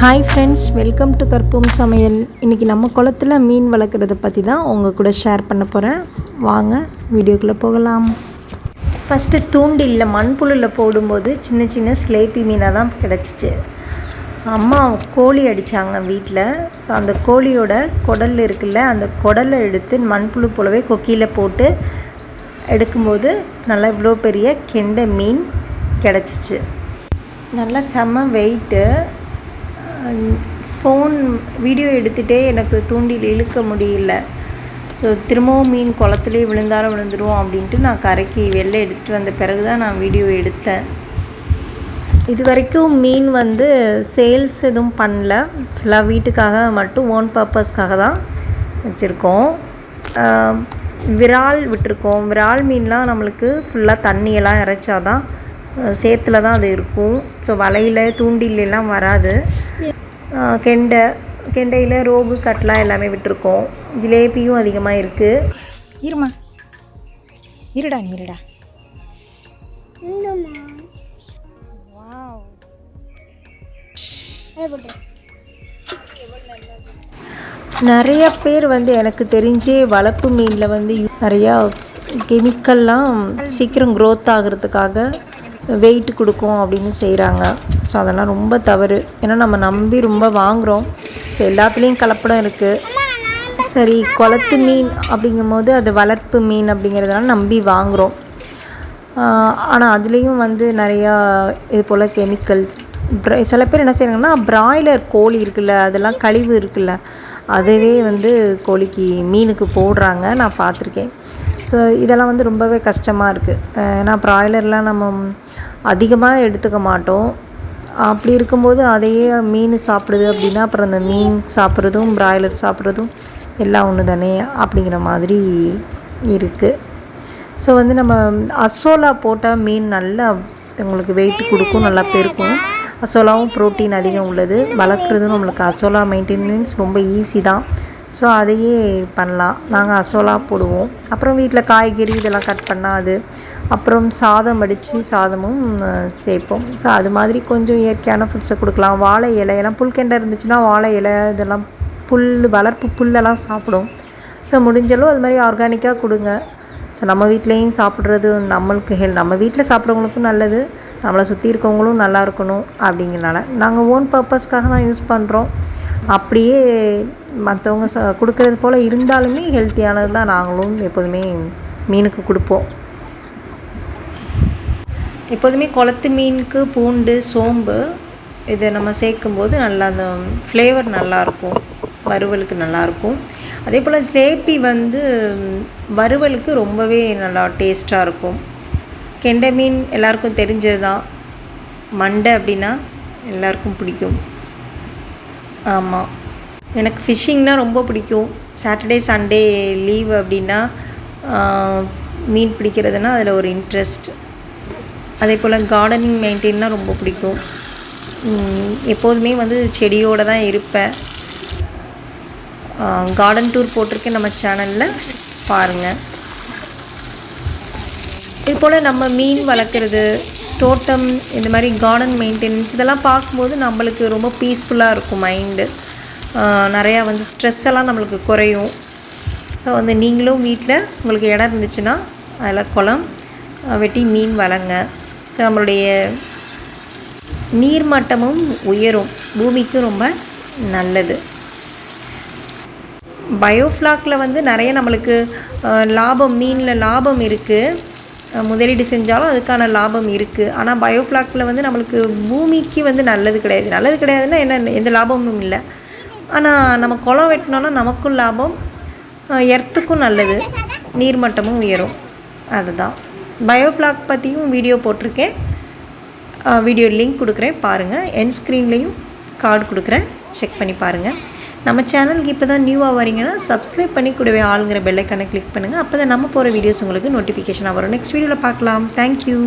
Hi friends welcome to கற்பூம் சமையல் இன்றைக்கி நம்ம குளத்துல மீன் வளர்க்குறத பற்றி தான் உங்கள் கூட ஷேர் பண்ண போகிறேன் வாங்க வீடியோக்குள்ளே போகலாம். ஃபஸ்ட்டு தூண்டிலில் மண்புழுல போடும்போது சின்ன சின்ன ஸ்லேப்பி மீனாக தான் கிடச்சிச்சு. அம்மா கோழி அடித்தாங்க வீட்டில் ஸோ அந்த கோழியோட குடல் இருக்குல்ல அந்த குடலை எடுத்து மண்புழு போலவே கொக்கியில் போட்டு எடுக்கும்போது நல்லா இவ்வளோ பெரிய கெண்டை மீன் கிடச்சிச்சு. நல்லா செம்ம வெயிட்டு ஃபோன் வீடியோ எடுத்துகிட்டே எனக்கு தூண்டில் இழுக்க முடியல. ஸோ திரும்பவும் மீன் குளத்துலேயே விழுந்தாலும் விழுந்துடும் அப்படின்ட்டு நான் கரைக்கு வெளில எடுத்துகிட்டு வந்த பிறகு தான் நான் வீடியோ எடுத்தேன். இது வரைக்கும் மீன் வந்து சேல்ஸ் எதுவும் பண்ணல. ஃபுல்லாக வீட்டுக்காக மட்டும் ஓன் பர்பஸ்க்காக தான் வச்சுருக்கோம். விரால் விட்டுருக்கோம். விரால் மீன்லாம் நம்மளுக்கு ஃபுல்லாக தண்ணியெல்லாம் இறைச்சாதான் தான் சேத்துல தான் அது இருக்கும். ஸோ வலையில் தூண்டிலெல்லாம் வராது. கெண்டை. கெண்டையில் ரோகு கட்லா எல்லாமே விட்டுருக்கோம். ஜிலேபியும் அதிகமாக இருக்குது இருமா. இருடா நீ இருடா. நிறைய பேர் வந்து எனக்கு தெரிஞ்சே வளர்ப்பு மீனில் வந்து யூ- நிறையா கெமிக்கல்லாம் சீக்கிரம் க்ரோத் ஆகிறதுக்காக வெயிட் கொடுக்கும் அப்படின்னு செய்கிறாங்க ஸோ அதெல்லாம் ரொம்ப தவறு. ஏன்னா நம்ம நம்பி ரொம்ப வாங்குகிறோம் ஸோ எல்லாத்துலேயும் கலப்படம் இருக்குது சரி குளத்து மீன் அப்படிங்கும்போது அது வளர்ப்பு மீன் அப்படிங்கிறதுனால நம்பி வாங்குகிறோம் ஆனால் அதுலேயும் வந்து நிறையா இது போல் கெமிக்கல்ஸ் சில பேர் என்ன செய்கிறாங்கன்னா பிராய்லர் கோழி இருக்குல்ல அதெல்லாம் கழிவு இருக்குல்ல அதுவே வந்து கோழிக்கு மீனுக்கு போடுறாங்க. நான் பார்த்துருக்கேன். ஸோ இதெல்லாம் வந்து ரொம்பவே கஷ்டமாக இருக்குது ஏன்னா ப்ராய்லர்லாம் நம்ம அதிகமாக எடுத்துக்க மாட்டோம். அப்படி இருக்கும்போது அதையே மீன் சாப்பிடுது அப்படின்னா அப்புறம் அந்த மீன் சாப்பிட்றதும் பிராய்லர் சாப்பிட்றதும் எல்லாம் ஒன்று தானே அப்படிங்கிற மாதிரி இருக்குது ஸோ வந்து நம்ம அசோலா போட்டால் மீன் நல்லா உங்களுக்கு வெயிட் கொடுக்கும் நல்லா பெருக்கும். அசோலாவும் ப்ரோட்டீன் அதிகம் உள்ளது. வளர்க்குறதும் நம்மளுக்கு அசோலா மெயின்டெனன்ஸ் ரொம்ப ஈஸி தான். ஸோ அதையே பண்ணலாம். நாங்கள் அசோலா போடுவோம். அப்புறம் வீட்டில் காய்கறி இதெல்லாம் கட் பண்ணால் அது அப்புறம் சாதம் வடித்து சாதமும் சேர்ப்போம். ஸோ அது மாதிரி கொஞ்சம் இயற்கையான ஃபுட்ஸை கொடுக்கலாம். வாழை இலையெல்லாம் புல்கெண்டை இருந்துச்சுன்னா வாழை இலை இதெல்லாம் புல் வளர்ப்பு புல்லெல்லாம் சாப்பிடும். ஸோ முடிஞ்சளவு அது மாதிரி ஆர்கானிக்காக கொடுங்க. ஸோ நம்ம வீட்லேயும் சாப்பிட்றது நம்மளுக்கு ஹெல் நம்ம வீட்டில் சாப்பிட்றவங்களுக்கும் நல்லது. நம்மளை சுற்றி இருக்கவங்களும் நல்லா இருக்கணும் அப்படிங்கிறனால. நாங்கள் ஓன் பர்பஸ்க்காக தான் யூஸ் பண்ணுறோம் அப்படியே மற்றவங்க ச கொடுக்கறது போல் இருந்தாலுமே ஹெல்த்தியானது தான் நாங்களும் எப்போதுமே மீனுக்கு கொடுப்போம். எப்போதுமே குளத்து மீனுக்கு பூண்டு சோம்பு இதை நம்ம சேர்க்கும்போது நல்லா அந்த ஃப்ளேவர் நல்லாயிருக்கும். வறுவலுக்கு நல்லாயிருக்கும். அதே போல் ஜிலேபி வந்து வறுவலுக்கு ரொம்பவே நல்லா டேஸ்ட்டாக இருக்கும். கெண்டை மீன் எல்லாருக்கும் தெரிஞ்சது தான். மண்டை அப்படின்னா எல்லாருக்கும் பிடிக்கும். ஆமாம் எனக்கு ஃபிஷ்ஷிங்னால் ரொம்ப பிடிக்கும். சாட்டர்டே சண்டே லீவ் அப்படின்னா மீன் பிடிக்கிறதுனா அதில் ஒரு இன்ட்ரெஸ்ட் அதே போல் கார்டனிங் மெயின்டைன்னா ரொம்ப பிடிக்கும். எப்போதுமே வந்து செடியோடு தான் இருப்பேன். கார்டன் டூர் போட்டிருக்கேன் நம்ம சேனலில் பாருங்கள் இது போல் நம்ம மீன் வளர்க்குறது தோட்டம் இந்த மாதிரி கார்டன் மெயின்டெனன்ஸ் இதெல்லாம் பார்க்கும்போது நம்மளுக்கு ரொம்ப பீஸ்ஃபுல்லாக இருக்கும் மைண்டு நிறையா வந்து ஸ்ட்ரெஸ் எல்லாம் நம்மளுக்கு குறையும். ஸோ வந்து நீங்களும் வீட்டில் உங்களுக்கு இடம் இருந்துச்சுன்னா அதில் குளம் வெட்டி மீன் வளங்க ஸோ நம்மளுடைய நீர்மட்டமும் உயரும். பூமிக்கும் ரொம்ப நல்லது. பயோஃப்ளாக்கில் வந்து நிறைய நம்மளுக்கு லாபம் மீனில் லாபம் இருக்குது முதலீடு செஞ்சாலும் அதுக்கான லாபம் இருக்குது ஆனால் பயோஃப்ளாக்கில் வந்து நம்மளுக்கு பூமிக்கு வந்து நல்லது கிடையாது. நல்லது கிடையாதுன்னா என்ன எந்த லாபமும் இல்லை. ஆனால் நம்ம குளம் வெட்டினோன்னா நமக்கும் லாபம் எர்த்துக்கும் நல்லது. நீர்மட்டமும் உயரும். அதுதான். பயோஃப்ளாக் பற்றியும் வீடியோ போட்டிருக்கேன். வீடியோ லிங்க் கொடுக்குறேன் பாருங்கள் என் ஸ்க்ரீன்லேயும் கார்டு கொடுக்குறேன். செக் பண்ணி பாருங்கள் நம்ம சேனலுக்கு இப்போ தான் நியூவாக வரீங்கன்னா சப்ஸ்கிரைப் பண்ணி கூடவே ஆளுங்கிற பெல்லைக்கானை கிளிக் பண்ணுங்கள் அப்போ தான் நம்ம போகிற வீடியோஸ் உங்களுக்கு நோட்டிஃபிகேஷனாக வரும். நெக்ஸ்ட் வீடியோவில் பார்க்கலாம். தேங்க்யூ